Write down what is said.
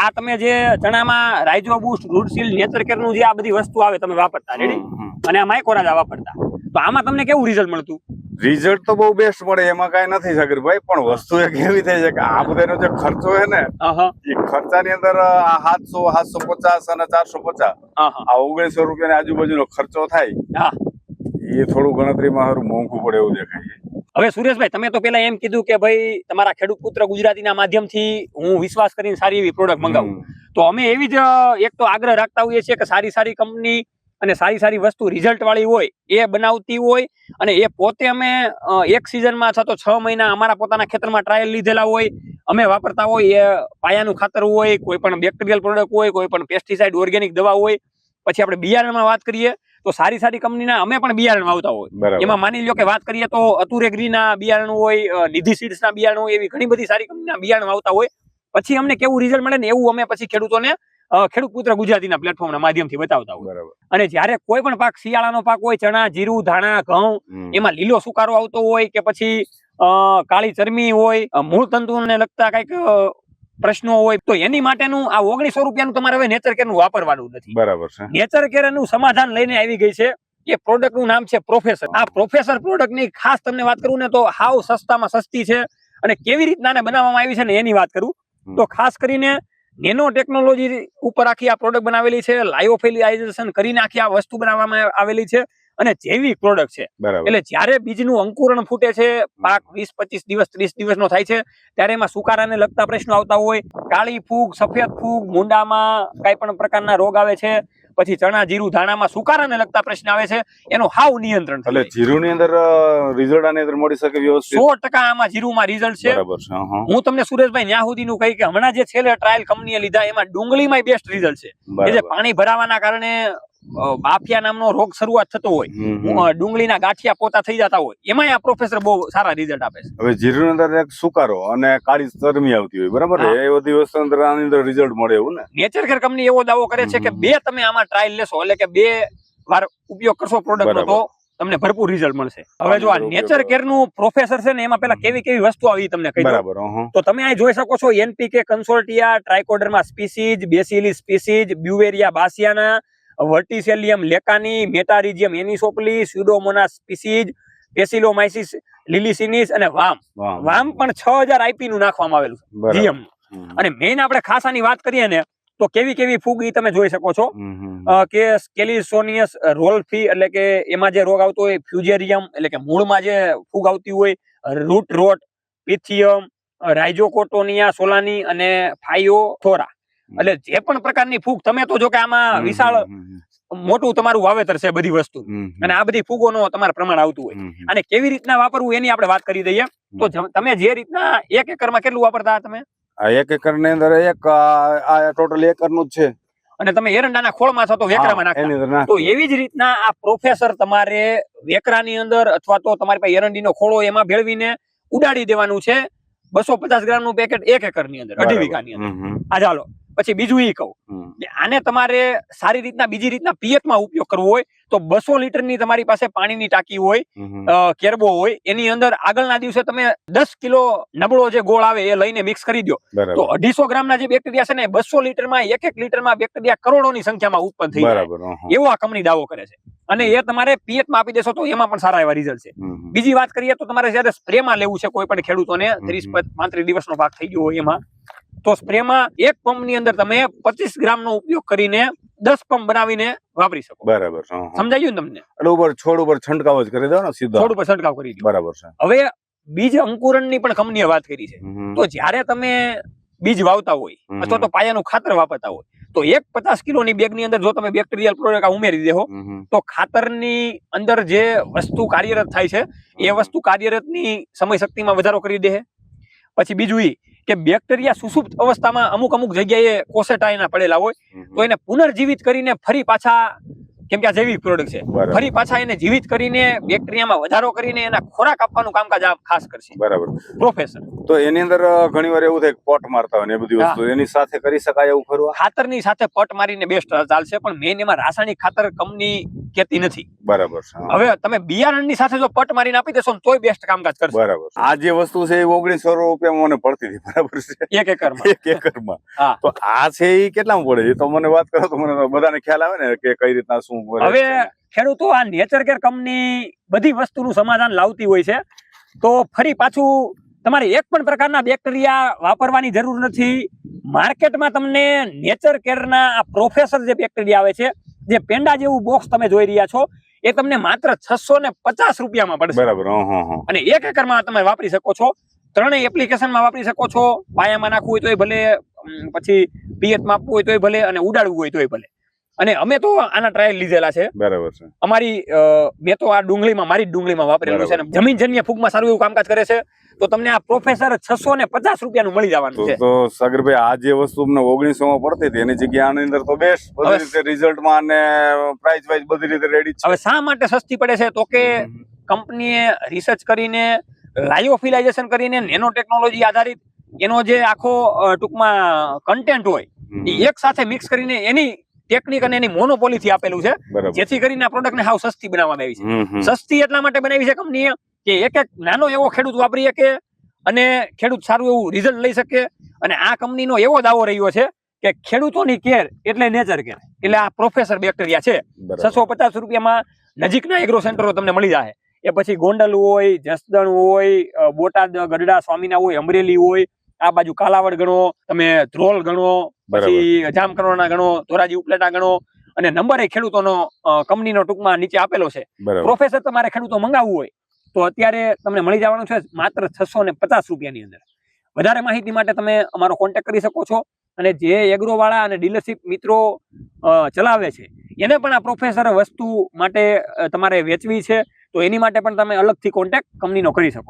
આ તમે જે ચણામાં રાઇઝો બુસ્ટ રૂટ નેચર કેરનું જે આ બધી વસ્તુ આવે તમે વાપરતા રેડી. અને આ માઇકોરાજા વાપરતા તો આમાં તમને કેવું રિઝલ્ટ મળતું રિઝલ્ટ તો બહુ બેસ્ટ મળે એમાં કઈ નથી સાગરભાઈ પણ વસ્તુ એક એવી થઈ છે કે આ બધાનો જે ખર્ચો છે ને એ એ ખર્ચાની અંદર આ સાતસો સાતસો પચાસ અને ચારસો પચાસ. આ ઓગણીસો રૂપિયાની આજુબાજુનો ખર્ચો થાય હા. એ થોડું ગણતરીમાં સારું મોંઘું પડે એવું દેખાય છે હવે સુરેશભાઈ તમે તો પેલા એમ કીધું કે ભાઈ તમારા ખેડૂત પુત્ર ગુજરાતીના માધ્યમથી હું વિશ્વાસ કરીને સારી એવી પ્રોડક્ટ મંગાવું. તો અમે એવી જ એક તો આગ્રહ રાખતા હોઈએ છીએ કે સારી સારી કંપની અને સારી સારી વસ્તુ રિઝલ્ટ વાળી હોય એ બનાવતી હોય અને એ પોતે અમે એક સિઝનમાં અથવા તો છ મહિના અમારા પોતાના ખેતરમાં ટ્રાયલ લીધેલા હોય અમે વાપરતા હોય એ પાયાનું ખાતર હોય કોઈ પણ બેક્ટેરિયલ પ્રોડક્ટ હોય કોઈ પણ પેસ્ટિસાઇડ ઓર્ગેનિક દવા હોય. પછી આપણે બિયારણમાં વાત કરીએ તો સારી સારી કંપનીના અમે પણ બિયારણ વાવતા હોય. એમાં માની લો કે વાત કરીએ તો અતુરેગ્રીના બિયારણ હોય નિધિ સીડ્સના બિયારણ હોય એવી ઘણી બધી સારી કંપનીના બિયારણ આવતા હોય. પછી અમને કેવું રિઝલ્ટ મળે ને એવું અમે પછી ખેડૂતોને ખેડૂત પુત્ર ગુજરાતીના પ્લેટફોર્મના માધ્યમથી બતાવતા હોય. અને જ્યારે કોઈ પણ પાક શિયાળાનો પાક હોય ચણા જીરું ધાણા ઘઉં એમાં લીલો સુકારો આવતો હોય કે પછી અ, કાળી ચરમી હોય મૂળ તંતુને લગતા કંઈક પ્રશ્નો હોય તો એની માટેનું આ ઓગણીસો રૂપિયાનું તમારે હવે નેચર કેરનું વાપરવાનું નથી. બરાબર છે. નેચર કેરનું સમાધાન લઈને આવી ગઈ છે. એ પ્રોડક્ટનું નામ છે પ્રોફેસર આ પ્રોફેસર પ્રોડક્ટની ખાસ તમને વાત કરું ને તો હાવ સસ્તામાં સસ્તી છે અને કેવી રીતના બનાવવામાં આવી છે ને એની વાત કરું. તો ખાસ કરીને નેનો ટેકનોલોજી ઉપર આખી આ પ્રોડક્ટ બનાવેલી છે લાયોફિલાઇઝેશન કરીને આખી આ વસ્તુ બનાવવામાં આવેલી છે. અને જૈવિક પ્રોડક્ટ છે એટલે જ્યારે બીજનું અંકુરણ ફૂટે છે પાક વીસ પચીસ દિવસ ત્રીસ દિવસનો થાય છે ત્યારે એમાં સુકારાને લગતા પ્રશ્નો આવતા હોય. કાળી ફૂગ સફેદ ફૂગ મુંડામાં કઈ પણ પ્રકારના રોગ આવે છે પછી ચણા જીરું ધાણામાં સુકારાને લગતા પ્રશ્ન આવે છે એનો હાવ નિયંત્રણ એટલે. જીરું ની અંદર રિઝલ્ટ આની અંદર મળી શકે વ્યવસ્થિત? સો ટકા આમાં જીરુમાં રિઝલ્ટ છે. બરાબર છે હું તમને સુરેશભાઈ ન્યા સુધીનું કહી કે હમણાં જે છેલ્લે ટ્રાયલ કંપનીએ લીધા એમાં ડુંગળીમાં બેસ્ટ રિઝલ્ટ છે. જે પાણી ભરાવાના કારણે બાફિયા નામનો રોગ શરૂઆત થતો હોય. ડુંગળીના ગાંઠિયા પોતા થઈ જતા હોય. એમાંય આ પ્રોફેસર બહુ સારા રિઝલ્ટ આપે છે. હવે જીરું અંદર એક સુકારો અને કાળી ચરમી આવતી હોય બરાબર? એ બધી વસ્તુ અંદર આની અંદર રિઝલ્ટ મળે એવું ને? નેચર કેર કંપની એવો દાવો કરે છે કે બે તમે આમાં ટ્રાયલ લેશો એટલે કે બે વાર ઉપયોગ કરશો પ્રોડક્ટ નો તો તમને ભરપૂર રિઝલ્ટ મળશે. હવે જો આ નેચર કેરનું પ્રોફેસર છે ને એમાં પેલા કેવી કેવી વસ્તુ આવી તમને કહી બરાબર. તો તમે અહીં જોઈ શકો છો NPK consortia ટ્રાયકોડરમાં species bacilli species Beauveria bassiana Verticillium lecanii Metarhizium anisopliae Pseudomonas species Paecilomyces lilacinus અને વામ. વામ. પણ છ હજાર આઈપી નું નાખવામાં આવેલું. જીએમ. અને મેઇન આપણે ખાસાની વાત કરીએ ને તો કેવી કેવી ફૂગ ઈ તમે જોઈ શકો છો. કે સ્કેલિસોનિયસ રોલ્ફી એટલે કે એમાં જે રોગ આવતો હોય ફ્યુજેરિયમ એટલે કે મૂળમાં જે ફૂગ આવતી હોય રૂટ રોટ પિથિયમ રાઇજોકોટોનિયા સોલાની અને ફાયોથોરા એટલે જે પણ પ્રકારની ફૂગ તમે તો જો કે આમાં વિશાળ મોટું તમારું વાવેતર છે બધી વસ્તુ. અને આ બધી ફૂગોનો તમારે પ્રમાણ આવતું હોય. અને કેવી રીતના વાપરવું એની આપણે વાત કરી દઈએ. તો તમે જે રીતના એક એકરમાં કેટલું વાપરતા તમે? એક એકરની અંદર એક આ ટોટલ એકરનું જ છે. અને તમે એરંડાના ખોળમાં છો તો વેકરામાં નાખતા. તો એવી જ રીતના આ પ્રોફેસર તમારે વેકરાની અંદર અથવા તો તમારી પાસે એરંડીનો ખોળો એમાં ભેળવીને ઉડાડી દેવાનું છે બસો પચાસ ગ્રામનું પેકેટ એક એકરની અંદર અઢી વીઘા ની અંદર. આ ચાલો. પછી બીજું એ કહું આને તમારે સારી રીતના બીજી રીતના પિયતમાં ઉપયોગ કરવો હોય તો બસો લીટરની તમારી પાસે પાણીની ટાંકી હોય કેરબો હોય એની અંદર આગળના દિવસે તમે દસ કિલો નબળો જે ગોળ આવે એ લઈને મિક્સ કરી દો તો અઢીસો ગ્રામના જે બેક્ટેરિયા છે ને બસો લીટરમાં એક એક લીટરમાં બેક્ટેરિયા કરોડોની સંખ્યામાં ઉત્પન્ન થઈ જાય. એવો આ કંપની દાવો કરે છે. અને એ તમારે પિયતમાં આપી દેશો તો એમાં પણ સારા એવા રિઝલ્ટ છે. બીજી વાત કરીએ તો તમારે જયારે સ્પ્રેમાં લેવું છે કોઈ પણ ખેડૂતોને. ત્રીસ પાંત્રીસ દિવસનો પાક થઈ ગયો હોય એમાં તો સ્પ્રેમાં એક પંપની અંદર તમે પચીસ ગ્રામનો ઉપયોગ કરીને દસ પંપ બનાવીને વાપરી શકો. બરાબર ને તમને? એટલે ઉપર છોડ ઉપર છંટકાવ જ કરી દો ને સીધો? થોડું પર છંટકાવ કરી દો બરાબર છે. હવે બીજ અંકુરણની પણ કંપનીએ વાત કરી છે. તો જ્યારે તમે બીજ વાવતા હોય અથવા તો પાયાનું ખાતર વાપરતા હોય તો એક પચાસ કિલોની બેગની અંદર જો તમે બેક્ટેરિયલ પ્રોડક્ટ ઉમેરી દેહો. તો ખાતરની અંદર જે વસ્તુ કાર્યરત થાય છે એ વસ્તુ કાર્યરતની સમય શક્તિમાં વધારો કરી દે છે. પછી બીજું ઈ કે બેક્ટેરિયા સુસુપ્ત અવસ્થામાં અમુક અમુક જગ્યાએ કોસેટા એના પડેલા હોય. તો એને પુનર્જીવિત કરીને ફરી પાછા કેમ કે આ જૈવિક પ્રોડક્ટ છે. ફરી પાછા એને જીવિત કરીને બેક્ટેરિયામાં વધારો કરીને એના ખોરાક આપવાનું કામકાજ આ ખાસ કરશે. બરાબર. પ્રોફેસર તો એની અંદર ઘણી વાર એવું થાય પોટ મારતા હોય ને એ બધી વસ્તુ. એની સાથે કરી શકાય એવું ખરું ખાતર ખાતરની સાથે પટ મારીને બેસ્ટ ચાલશે પણ મેન એમાં રાસાયણિક ખાતર કંપની કેતી નથી. બરાબર હવે તમે બિયારણની સાથે જો પટ મારીને આપી દેશો ને તોય બેસ્ટ કામકાજ કરશે. બરાબર આ જે વસ્તુ છે એ ઓગણીસો રૂપિયામાં મને પડતી હતી બરાબર છે. એક એકર એક એકરમાં તો આ છે એ કેટલામાં પડે? એ તો મને વાત કરો તો મને બધાને ખ્યાલ આવે ને કે કઈ રીતના શું પડે હવે ખેડૂતો આ નેચર કેર કંપની બધી વસ્તુનું સમાધાન લાવતી હોય છે. તો ફરી પાછું તમારે એક પણ પ્રકારના બેક્ટેરિયા વાપરવાની જરૂર નથી. માર્કેટમાં તમને નેચર કેરના આ પ્રોફેસર જે બેક્ટેરિયા આવે છે જે પેંડા જેવું બોક્સ તમે જોઈ રહ્યા છો એ તમને માત્ર છસો ને પચાસ રૂપિયામાં પડશે. બરાબર. અને એક એકરમાં તમે વાપરી શકો છો. ત્રણેય એપ્લિકેશનમાં વાપરી શકો છો. પાયામાં નાખવું હોય તોય ભલે પછી પિયતમાં આપવું હોય તોય ભલે અને ઉડાડવું હોય તોય ભલે. અને અમે તો આના ટ્રાયલ લીધેલા છે. બરાબર છે. અમારી મેં તો આ ડુંગળીમાં મારી ડુંગળીમાં વાપરેલું છે અને જમીનજન્ય ફૂગમાં સારું એવું કામકાજ કરે છે. તો તમને આ પ્રોફેસર છસો ને પચાસ રૂપિયાનું મળી જવાનું છે. તો સગરભાઈ આ જે વસ્તુ અમને ઓગણીસો માં પડતી હતી એની જગ્યા આની અંદર તો બેસ્ટ બધી રીતે રિઝલ્ટમાં અને પ્રાઇસ વાઇઝ બધી રીતે રેડી હવે શા માટે સસ્તી પડે છે? તો કે કંપનીએ રિસર્ચ કરીને લાયોફિલાઇઝેશન કરીને નેનો ટેકનોલોજી આધારિત એનો જે આખો ટૂંકમાં કન્ટેન્ટ હોય એ એક સાથે મિક્સ કરીને એની ટેકનિક અને એની મોનોપોલીથી આપેલું છે જેથી કરીને આ પ્રોડક્ટને હાવ સસ્તી બનાવવામાં આવી છે. સસ્તી એટલા માટે બનાવી છે કંપનીએ કે એક એક નાનો એવો ખેડૂત વાપરી શકે અને ખેડૂત સારું એવું રિઝલ્ટ લઈ શકે. અને આ કંપનીનો એવો દાવો રહ્યો છે કે ખેડૂતોની કેર એટલે નેચર કેર એટલે આ પ્રોફેસર બેક્ટેરિયા છે. છસો પચાસ રૂપિયામાં નજીકના એગ્રો સેન્ટરો તમને મળી જાય એ પછી ગોંડલ હોય જસદણ હોય બોટાદ ગઢડા સ્વામિના હોય અમરેલી હોય આ બાજુ કાલાવડ ગણો તમે ધ્રોલ ગણો પછી જામકરોના ગણો ધોરાજી ઉપલેટા ગણો અને નંબર એ ખેડૂતોનો કંપનીનો ટૂંકમાં નીચે આપેલો છે. પ્રોફેસર તમારે ખેડૂતો મંગાવવું હોય તો અત્યારે તમને મળી જવાનું છે માત્ર છસો ને પચાસ રૂપિયાની અંદર. વધારે માહિતી માટે તમે અમારો કોન્ટેક્ટ કરી શકો છો અને જે એગ્રો વાળા અને ડીલરશીપ મિત્રો ચલાવે છે એને પણ આ પ્રોફેસર વસ્તુ માટે તમારે વેચવી છે તો એની માટે પણ તમે અલગથી કોન્ટેક્ટ કંપનીનો કરી શકો છો.